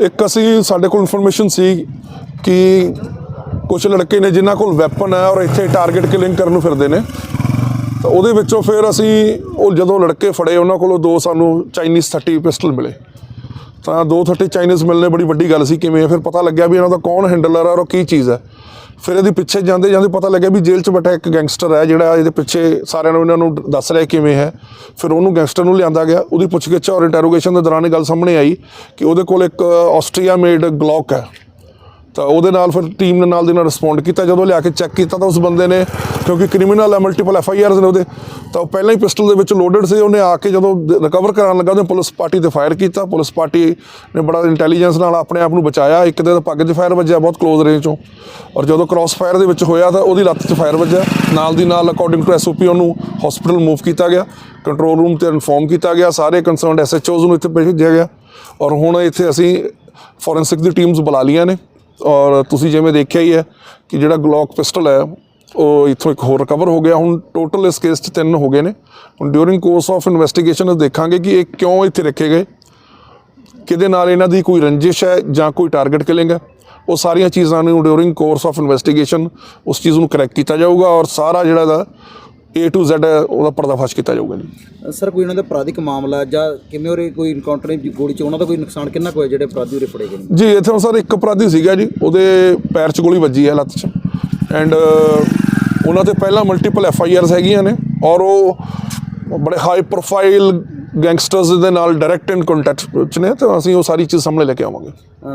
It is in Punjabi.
ਇੱਕ ਅਸੀਂ ਸਾਡੇ ਕੋਲ ਇਨਫੋਰਮੇਸ਼ਨ ਸੀ ਕਿ ਕੁਝ ਲੜਕੇ ਨੇ ਜਿਨ੍ਹਾਂ ਕੋਲ ਵੈਪਨ ਹੈ ਔਰ ਇੱਥੇ ਟਾਰਗੇਟ ਕਿਲਿੰਗ ਕਰਨ ਨੂੰ ਫਿਰਦੇ ਨੇ। ਤਾਂ ਉਹਦੇ ਵਿੱਚੋਂ ਫਿਰ ਅਸੀਂ ਉਹ ਜਦੋਂ ਲੜਕੇ ਫੜੇ, ਉਹਨਾਂ ਕੋਲੋਂ ਦੋ ਸਾਨੂੰ ਚਾਈਨੀਜ਼ 30 ਪਿਸਟਲ ਮਿਲੇ। ਤਾਂ 230 ਚਾਈਨੀਜ਼ ਮਿਲਨੇ ਬੜੀ ਵੱਡੀ ਗੱਲ ਸੀ ਕਿਵੇਂ ਫਿਰ ਪਤਾ ਲੱਗਿਆ ਵੀ ਇਹਨਾਂ ਦਾ ਕੌਣ ਹੈਂਡਲਰ ਹੈ ਔਰ ਕੀ ਚੀਜ਼ ਹੈ। ਫਿਰ ਇਹਦੇ ਪਿੱਛੇ ਜਾਂਦੇ ਜਾਂਦੇ ਪਤਾ ਲੱਗਿਆ ਵੀ ਜੇਲ੍ਹ 'ਚ ਬੈਠਾ ਇੱਕ ਗੈਂਗਸਟਰ ਹੈ ਜਿਹੜਾ ਇਹਦੇ ਪਿੱਛੇ ਸਾਰਿਆਂ ਨੂੰ ਇਹਨਾਂ ਨੂੰ ਦੱਸ ਰਿਹਾ ਕਿਵੇਂ ਹੈ। ਫਿਰ ਉਹਨੂੰ ਗੈਂਗਸਟਰ ਨੂੰ ਲਿਆਂਦਾ ਗਿਆ। ਉਹਦੀ ਪੁੱਛਗਿੱਛ ਔਰ ਇੰਟਰੋਗੇਸ਼ਨ ਦੇ ਦੌਰਾਨ ਇਹ ਗੱਲ ਸਾਹਮਣੇ ਆਈ ਕਿ ਉਹਦੇ ਕੋਲ ਇੱਕ ਆਸਟਰੀਆ ਮੇਡ ਗਲੌਕ ਹੈ। ਤਾਂ ਉਹਦੇ ਨਾਲ ਫਿਰ ਟੀਮ ਨੇ ਨਾਲ ਦੀ ਨਾਲ ਰਿਸਪੌਂਡ ਕੀਤਾ। ਜਦੋਂ ਲਿਆ ਕੇ ਚੈੱਕ ਕੀਤਾ ਤਾਂ ਉਸ ਬੰਦੇ ਨੇ, ਕਿਉਂਕਿ ਕ੍ਰਿਮੀਨਲ ਹੈ ਮਲਟੀਪਲ ਐਫ ਆਈ ਆਰਸ ਨੇ ਉਹਦੇ, ਤਾਂ ਉਹ ਪਹਿਲਾਂ ਹੀ ਪਿਸਟਲ ਦੇ ਵਿੱਚ ਲੋਡਡ ਸੀ। ਉਹਨੇ ਆ ਕੇ ਜਦੋਂ ਰਿਕਵਰ ਕਰਾਉਣ ਲੱਗਾ, ਉਹਨੇ ਪੁਲਿਸ ਪਾਰਟੀ ਤੇ ਫਾਇਰ ਕੀਤਾ। ਪੁਲਿਸ ਪਾਰਟੀ ਨੇ ਬੜਾ ਇੰਟੈਲੀਜੈਂਸ ਨਾਲ ਆਪਣੇ ਆਪ ਨੂੰ ਬਚਾਇਆ। ਇੱਕ ਦੇ ਪੱਗ 'ਚ ਫਾਇਰ ਵੱਜਿਆ, ਬਹੁਤ ਕਲੋਜ਼ ਰੇਂਜ ਚੋਂ। ਔਰ ਜਦੋਂ ਕ੍ਰਾਸ ਫਾਇਰ ਦੇ ਵਿੱਚ ਹੋਇਆ ਤਾਂ ਉਹਦੀ ਲੱਤ 'ਚ ਫਾਇਰ ਵੱਜਿਆ। ਨਾਲ ਦੀ ਨਾਲ ਅਕੋਰਡਿੰਗ ਟੂ ਐਸਓਪੀ ਉਹਨੂੰ ਹਸਪੀਟਲ ਮੂਵ ਕੀਤਾ ਗਿਆ। ਕੰਟਰੋਲ ਰੂਮ ਤੇ ਇਨਫੋਰਮ ਕੀਤਾ ਗਿਆ। ਸਾਰੇ ਕੰਸਰਨਡ ਐਸਐਚਓਜ਼ ਨੂੰ ਇੱਥੇ ਭੇਜਿਆ ਗਿਆ। ਔਰ ਹੁਣ ਇੱਥੇ ਅਸੀਂ ਫੋਰੈਂਸਿਕ ਦੀ ਟੀਮਸ ਬੁਲਾ ਲਈਆਂ ਨੇ। ਔਰ ਤੁਸੀਂ ਜਿਵੇਂ ਦੇਖਿਆ ਹੀ ਹੈ ਕਿ ਜਿਹੜਾ ਗਲੌਕ ਪਿਸਟਲ ਹੈ, ਉਹ ਇੱਥੋਂ ਇੱਕ ਹੋਰ ਰਿਕਵਰ ਹੋ ਗਿਆ। ਹੁਣ ਟੋਟਲ ਇਸ ਕੇਸ 'ਚ ਤਿੰਨ ਹੋ ਗਏ ਨੇ। ਹੁਣ ਡਿਊਰਿੰਗ ਕੋਰਸ ਆਫ ਇਨਵੈਸਟੀਗੇਸ਼ਨ ਦੇਖਾਂਗੇ ਕਿ ਇਹ ਕਿਉਂ ਇੱਥੇ ਰੱਖੇ ਗਏ। ਕਿਹਦੇ ਨਾਲ ਇਹਨਾਂ ਦੀ ਕੋਈ ਰੰਜਿਸ਼ ਹੈ ਜਾਂ ਕੋਈ ਟਾਰਗੇਟ ਕਿਲਿੰਗ ਹੈ। ਉਹ ਸਾਰੀਆਂ ਚੀਜ਼ਾਂ ਨੂੰ ਡਿਊਰਿੰਗ ਕੋਰਸ ਆਫ ਇਨਵੈਸਟੀਗੇਸ਼ਨ ਉਸ ਚੀਜ਼ ਨੂੰ ਕਰੈਕਟ ਕੀਤਾ ਜਾਊਗਾ ਔਰ ਸਾਰਾ ਜਿਹੜਾ ਦਾ A to Z ਉਹਦਾ ਪਰਦਾਫਾਸ਼ ਕੀਤਾ ਜਾਊਗਾ ਜੀ। ਸਰ ਕੋਈ ਉਹਨਾਂ ਦਾ ਅਪਰਾਧਿਕ ਮਾਮਲਾ ਜਾਂ ਕਿਵੇਂ ਉਹਰੇ ਕੋਈ ਇਨਕਾਊਂਟਰ ਗੋਲੀ ਚ ਉਹਨਾਂ ਦਾ ਕੋਈ ਨੁਕਸਾਨ ਕਿੰਨਾ ਕੁ ਹੋਇਆ ਜਿਹੜੇ ਅਪਰਾਧੀ ਉਰੇ ਫੜੇ ਗਏ ਨੇ? ਜੀ ਇੱਥੇ ਸਰ ਇੱਕ ਅਪਰਾਧੀ ਸੀਗਾ ਜੀ ਉਹਦੇ ਪੈਰ 'ਚ ਗੋਲੀ ਵੱਜੀ ਹੈ ਲੱਤ 'ਚ। ਐਂਡ ਉਹਨਾਂ ਤੇ ਪਹਿਲਾਂ ਮਲਟੀਪਲ ਐਫ ਆਈ ਆਰਸ ਹੈਗੀਆਂ ਨੇ ਔਰ ਉਹ ਬੜੇ ਹਾਈ ਪ੍ਰੋਫਾਈਲ ਗੈਂਗਸਟਰਸ ਦੇ ਨਾਲ ਡਾਇਰੈਕਟ ਇਨ ਕੰਟੈਕਟ 'ਚ ਨੇ ਤਾਂ ਅਸੀਂ ਉਹ ਸਾਰੀ ਚੀਜ਼ ਸਾਹਮਣੇ ਲੈ ਕੇ ਆਵਾਂਗੇ।